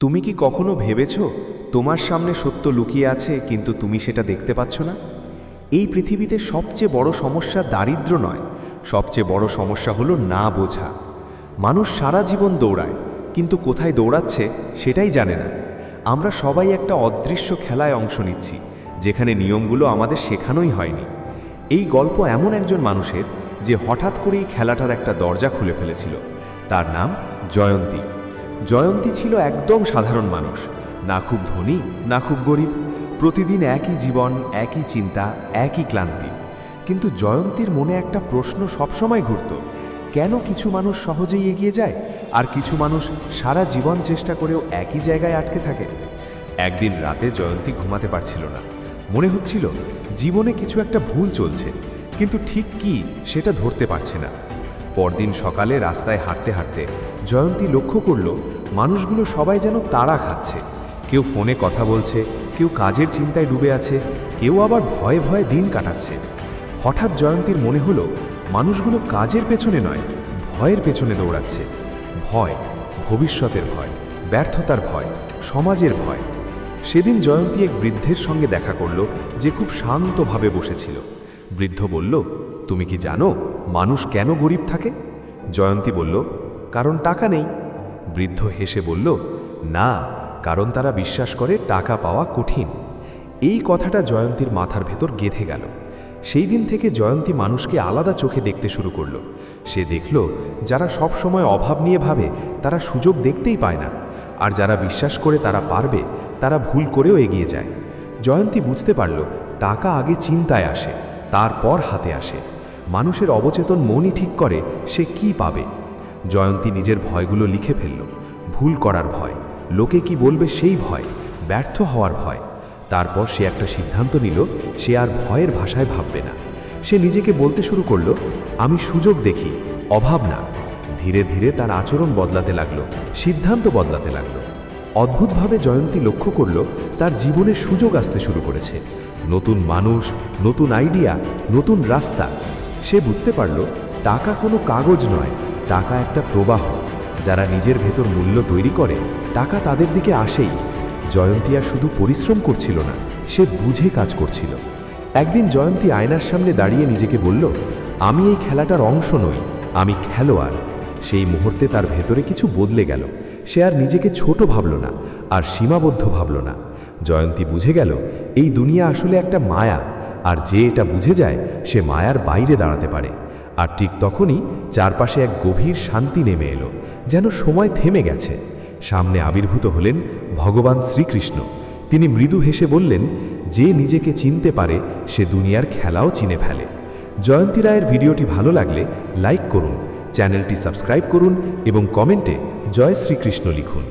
তুমি কি কখনো ভেবেছ তোমার সামনে সত্য লুকিয়ে আছে, কিন্তু তুমি সেটা দেখতে পাচ্ছ না? এই পৃথিবীতে সবচেয়ে বড় সমস্যা দারিদ্র নয়, সবচেয়ে বড় সমস্যা হলো না বোঝা। মানুষ সারা জীবন দৌড়ায়, কিন্তু কোথায় দৌড়াচ্ছে সেটাই জানে না। আমরা সবাই একটা অদৃশ্য খেলায় অংশ নিচ্ছি, যেখানে নিয়মগুলো আমাদের শেখানোই হয়নি। এই গল্প এমন একজন মানুষের যে হঠাৎ করেই খেলাটার একটা দরজা খুলে ফেলেছিল। তার নাম জয়ন্তী। জয়ন্তী ছিল একদম সাধারণ মানুষ, না খুব ধনী, না খুব গরিব। প্রতিদিন একই জীবন, একই চিন্তা, একই ক্লান্তি। কিন্তু জয়ন্তীর মনে একটা প্রশ্ন সবসময় ঘুরত, কেন কিছু মানুষ সহজেই এগিয়ে যায়, আর কিছু মানুষ সারা জীবন চেষ্টা করেও একই জায়গায় আটকে থাকে? একদিন রাতে জয়ন্তী ঘুমাতে পারছিল না। মনে হচ্ছিল, জীবনে কিছু একটা ভুল চলছে, কিন্তু ঠিক কি সেটা ধরতে পারছে না। পরদিন সকালে রাস্তায় হাঁটতে হাঁটতে জয়ন্তী লক্ষ্য করল, মানুষগুলো সবাই যেন তাড়া খাচ্ছে। কেউ ফোনে কথা বলছে, কেউ কাজের চিন্তায় ডুবে আছে, কেউ আবার ভয়ে ভয়ে দিন কাটাচ্ছে। হঠাৎ জয়ন্তীর মনে হলো, মানুষগুলো কাজের পেছনে নয়, ভয়ের পেছনে দৌড়াচ্ছে। ভয়, ভবিষ্যতের ভয়, ব্যর্থতার ভয়, সমাজের ভয়। সেদিন জয়ন্তী এক বৃদ্ধের সঙ্গে দেখা করল, যে খুব শান্তভাবে বসেছিল। বৃদ্ধ বলল তুমি কি জানো মানুষ কেন গরিব থাকে? জয়ন্তী বলল, কারণ টাকা নেই। বৃদ্ধ হেসে বলল, না, কারণ তারা বিশ্বাস করে টাকা পাওয়া কঠিন। এই কথাটা জয়ন্তীর মাথার ভেতর গেঁথে গেল। সেই দিন থেকে জয়ন্তী মানুষকে আলাদা চোখে দেখতে শুরু করল। সে দেখল, যারা সব সময় অভাব নিয়ে ভাবে, তারা সুযোগ দেখতেই পায় না। আর যারা বিশ্বাস করে তারা পারবে, তারা ভুল করেও এগিয়ে যায়। জয়ন্তী বুঝতে পারল, টাকা আগে চিন্তায় আসে, তারপর হাতে আসে। মানুষের অবচেতন মনই ঠিক করে সে কি পাবে। জয়ন্তী নিজের ভয়গুলো লিখে ফেলল। ভুল করার ভয়। লোকে কি বলবে সেই ভয়। ব্যর্থ হওয়ার ভয়। তারপর সে একটা সিদ্ধান্ত নিল, সে আর ভয়ের ভাষায় ভাববে না। সে নিজেকে বলতে শুরু করল, আমি সুযোগ দেখি, অভাব না। ধীরে ধীরে তার আচরণ বদলাতে লাগল, সিদ্ধান্ত বদলাতে লাগল। অদ্ভুতভাবে জয়ন্তী লক্ষ্য করল, তার জীবনে সুযোগ আসতে শুরু করেছে। নতুন মানুষ, নতুন আইডিয়া, নতুন রাস্তা। সে বুঝতে পারল, টাকা কোনো কাগজ নয়, টাকা একটা প্রবাহ। যারা নিজের ভেতর মূল্য তৈরি করে, টাকা তাদের দিকে আসেই। জয়ন্তী আর শুধু পরিশ্রম করছিল না, সে বুঝে কাজ করছিল। একদিন জয়ন্তী আয়নার সামনে দাঁড়িয়ে নিজেকে বলল, আমি এই খেলাটার অংশ নই, আমি খেলোয়াড়। সেই মুহূর্তে তার ভেতরে কিছু বদলে গেল। সে আর নিজেকে ছোট ভাবল না, আর সীমাবদ্ধ ভাবল না। জয়ন্তী বুঝে গেল, এই দুনিয়া আসলে একটা মায়া আর যে এটা বুঝে যায়, সে মায়ার বাইরে দাঁড়াতে পারে। আর ঠিক তখনই চারপাশে এক গভীর শান্তি নেমে এলো, যেন সময় থেমে গেছে। সামনে আবির্ভূত হলেন ভগবান শ্রীকৃষ্ণ। তিনি মৃদু হেসে বললেন, যে নিজেকে চিনতে পারে, সে দুনিয়ার খেলাও চিনে ফেলে। জয়ন্তী রায়ের ভিডিওটি ভালো লাগলে লাইক করুন, চ্যানেলটি সাবস্ক্রাইব করুন এবং কমেন্টে জয় শ্রীকৃষ্ণ লিখুন।